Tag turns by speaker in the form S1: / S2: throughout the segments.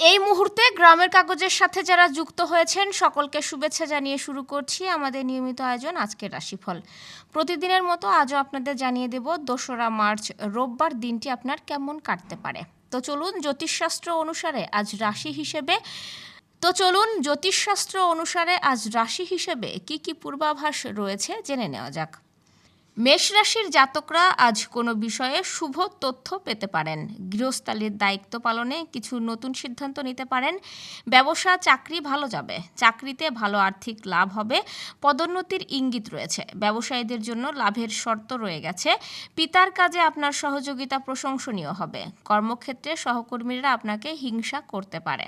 S1: এই মুহূর্তে গ্রামের কাগজের সাথে যারা যুক্ত হয়েছেন, সকলকে শুভেচ্ছা জানিয়ে শুরু করছি আমাদের নিয়মিত আয়োজন আজকের রাশিফল। প্রতিদিনের মতো আজও আপনাদের জানিয়ে দেব, দোসরা মার্চ, রোববার দিনটি আপনার কেমন কাটতে পারে। তো চলুন জ্যোতিষশাস্ত্র অনুসারে আজ রাশি হিসেবে, তো চলুন জ্যোতিষশাস্ত্র অনুসারে আজ রাশি হিসেবে কি কি পূর্বাভাস রয়েছে জেনে নেওয়া যাক। মেষ রাশির জাতকরা আজ কোনো বিষয়ে শুভ তথ্য পেতে পারেন। গৃহস্থালির দায়িত্ব পালনে কিছু নতুন সিদ্ধান্ত নিতে পারেন। ব্যবসা, চাকরি ভালো যাবে। চাকরিতে ভালো আর্থিক লাভ হবে। পদোন্নতির ইঙ্গিত রয়েছে। ব্যবসায়ীদের জন্য লাভের শর্ত রয়ে গেছে। পিতার কাজে আপনার সহযোগিতা প্রশংসনীয় হবে। কর্মক্ষেত্রে সহকর্মীরা আপনাকে হিংসা করতে পারে।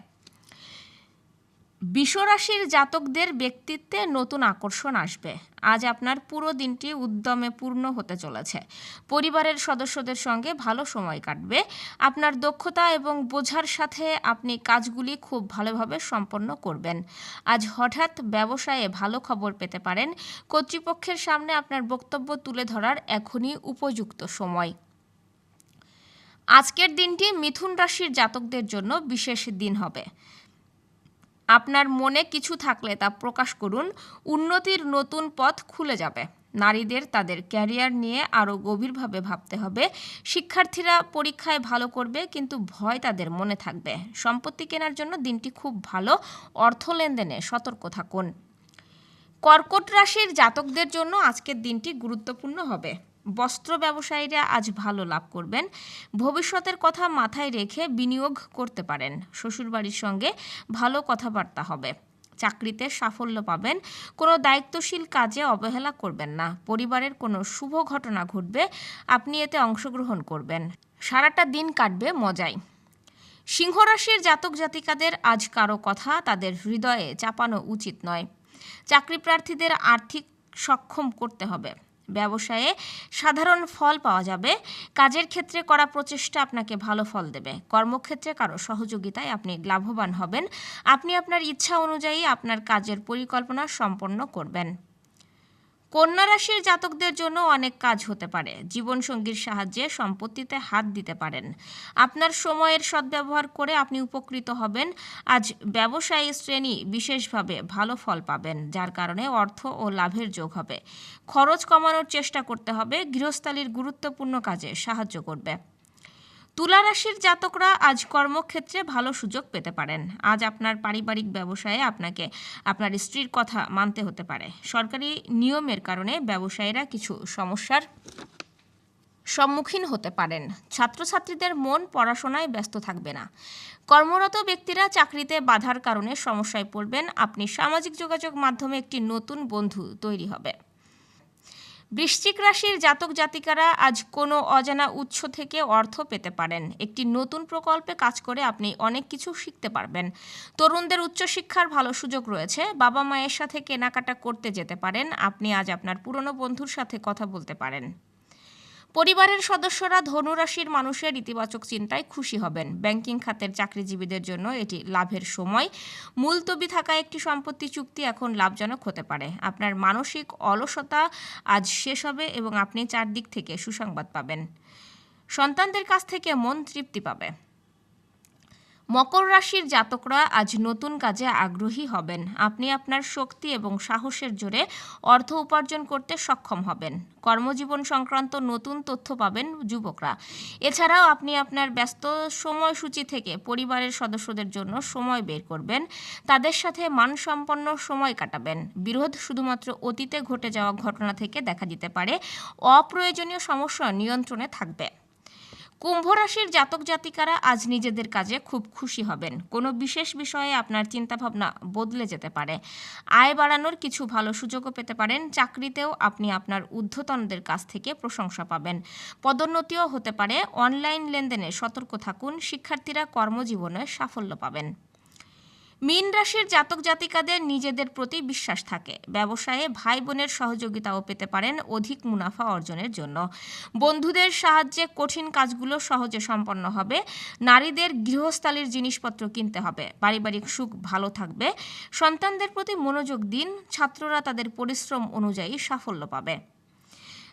S1: বিশ্বরাশির জাতকদের ব্যক্তিত্বে নতুন আকর্ষণ আসবে। আজ আপনার পুরো দিনটি উদ্যমে পূর্ণ হতে চলেছে। পরিবারের সদস্যদের সঙ্গে ভালো সময় কাটবে। আপনার দক্ষতা এবং বোঝার সাথে আপনি কাজগুলি খুব ভালোভাবে সম্পন্ন করবেন। আজ হঠাৎ ব্যবসায়ে ভালো খবর পেতে পারেন। কর্তৃপক্ষের সামনে আপনার বক্তব্য তুলে ধরার এখনই উপযুক্ত সময়। আজকের দিনটি মিথুন রাশির জাতকদের জন্য বিশেষ দিন হবে। আপনার মনে কিছু থাকলে তা প্রকাশ করুন। উন্নতির নতুন পথ খুলে যাবে। নারীদের তাদের ক্যারিয়ার নিয়ে আরও গভীরভাবে ভাবতে হবে। শিক্ষার্থীরা পরীক্ষায় ভালো করবে, কিন্তু ভয় তাদের মনে থাকবে। সম্পত্তি কেনার জন্য দিনটি খুব ভালো। অর্থ লেনদেনে সতর্ক থাকুন। কর্কট রাশির জাতকদের জন্য আজকের দিনটি গুরুত্বপূর্ণ হবে। বস্ত্র ব্যবসায়ীরা আজ ভালো লাভ করবেন। ভবিষ্যতের কথা মাথায় রেখে বিনিয়োগ করতে পারেন। শ্বশুরবাড়ির সঙ্গে ভালো কথাবার্তা হবে। চাকরিতে সাফল্য পাবেন। কোনো দায়িত্বশীল কাজে অবহেলা করবেন না। পরিবারের কোনো শুভ ঘটনা ঘটবে। আপনি এতে অংশগ্রহণ করবেন। সারাটা দিন কাটবে মজায় সিংহরাশির জাতক জাতিকাদের আজ কারও কথা তাদের হৃদয়ে চাপানো উচিত নয়। চাকরি প্রার্থীদের আর্থিক সক্ষম করতে হবে। ব্যবসায়ে সাধারণ ফল পাওয়া যাবে। কাজের ক্ষেত্রে করা প্রচেষ্টা আপনাকে ভালো ফল দেবে। কর্মক্ষেত্রে কারও সহযোগিতায় আপনি লাভবান হবেন। আপনি আপনার ইচ্ছা অনুযায়ী আপনার কাজের পরিকল্পনা সম্পন্ন করবেন। কন্যা রাশির জাতকদের জন্য অনেক কাজ হতে পারে। জীবনসঙ্গীর সাহায্যে সম্পত্তিতে হাত দিতে পারেন। আপনার সময়ের সদ্ব্যবহার করে আপনি উপকৃত হবেন। আজ ব্যবসায়ী শ্রেণি বিশেষভাবে ভালো ফল পাবেন, যার কারণে অর্থ ও লাভের যোগ হবে। খরচ কমানোর চেষ্টা করতে হবে। গৃহস্থালির গুরুত্বপূর্ণ কাজে সাহায্য করবে। তুলা রাশির জাতকরা আজ কর্মক্ষেত্রে ভালো সুযোগ পেতে পারেন। আজ আপনার পারিবারিক ব্যবসায়ে আপনাকে, আপনার স্ত্রীর কথা মানতে হতে পারে। সরকারি নিয়মের কারণে ব্যবসায়ীরা কিছু সমস্যার সম্মুখীন হতে পারেন। ছাত্রছাত্রীদের মন পড়াশোনায় ব্যস্ত থাকবে না। কর্মরত ব্যক্তিরা চাকরিতে বাধার কারণে সমস্যায় পড়বেন। আপনি সামাজিক যোগাযোগ মাধ্যমে একটি নতুন বন্ধু তৈরি হবে। বৃশ্চিক রাশির জাতক জাতিকারা আজ কোনো অজানা উৎস থেকে অর্থ পেতে পারেন। একটি নতুন প্রকল্পে কাজ করে আপনি অনেক কিছু শিখতে পারবেন। তরুণদের উচ্চশিক্ষার ভালো সুযোগ রয়েছে। বাবা মায়ের সাথে কেনাকাটা করতে যেতে পারেন। আপনি আজ আপনার পুরনো বন্ধুর সাথে কথা বলতে পারেন। পরিবারের সদস্যরা ধনুরাশির মানুষের ইতিবাচক চিন্তায় খুশি হবেন। ব্যাংকিং খাতের চাকরিজীবীদের জন্য এটি লাভের সময়। মুলতবি থাকা একটি সম্পত্তি চুক্তি এখন লাভজনক হতে পারে। আপনার মানসিক অলসতা আজ শেষ হবে এবং আপনি চারদিক থেকে সুসংবাদ পাবেন। সন্তানদের কাছ থেকে মন তৃপ্তি পাবে। মকর রাশির জাতকরা আজ নতুন কাজে আগ্রহী হবেন। আপনি আপনার শক্তি এবং সাহসের জোরে অর্থ উপার্জন করতে সক্ষম হবেন। কর্মজীবন সংক্রান্ত নতুন তথ্য পাবেন যুবকরা। এছাড়াও আপনি আপনার ব্যস্ত সময়সূচি থেকে পরিবারের সদস্যদের জন্য সময় বের করবেন। তাদের সাথে মানসম্পন্ন সময় কাটাবেন। বিরোধ শুধুমাত্র অতীতে ঘটে যাওয়া ঘটনা থেকে দেখা দিতে পারে। অপ্রয়োজনীয় সমস্যা নিয়ন্ত্রণে থাকবে। কুম্ভ রাশির জাতক জাতিকারা আজ নিজেদের কাজে খুব খুশি হবেন। কোনো বিশেষ বিষয়ে আপনার চিন্তাভাবনা বদলে যেতে পারে। আয় বাড়ানোর কিছু ভালো সুযোগও পেতে পারেন। চাকরিতেও আপনি আপনার ঊর্ধ্বতনদের কাছ থেকে প্রশংসা পাবেন। পদোন্নতিও হতে পারে। অনলাইন লেনদেনে সতর্ক থাকুন। শিক্ষার্থীরা কর্মজীবনে সাফল্য পাবেন। মীন রাশির জাতক জাতিকাদের নিজেদের প্রতি বিশ্বাস থাকে। ব্যবসায়ে ভাই বোনের সহযোগিতাও পেতে পারেন অধিক মুনাফা অর্জনের জন্য। বন্ধুদের সাহায্যে কঠিন কাজগুলো সহজে সম্পন্ন হবে। নারীদের গৃহস্থালির জিনিসপত্র কিনতে হবে। পারিবারিক সুখ ভালো থাকবে। সন্তানদের প্রতি মনোযোগ দিন। ছাত্ররা তাদের পরিশ্রম অনুযায়ী সাফল্য পাবে।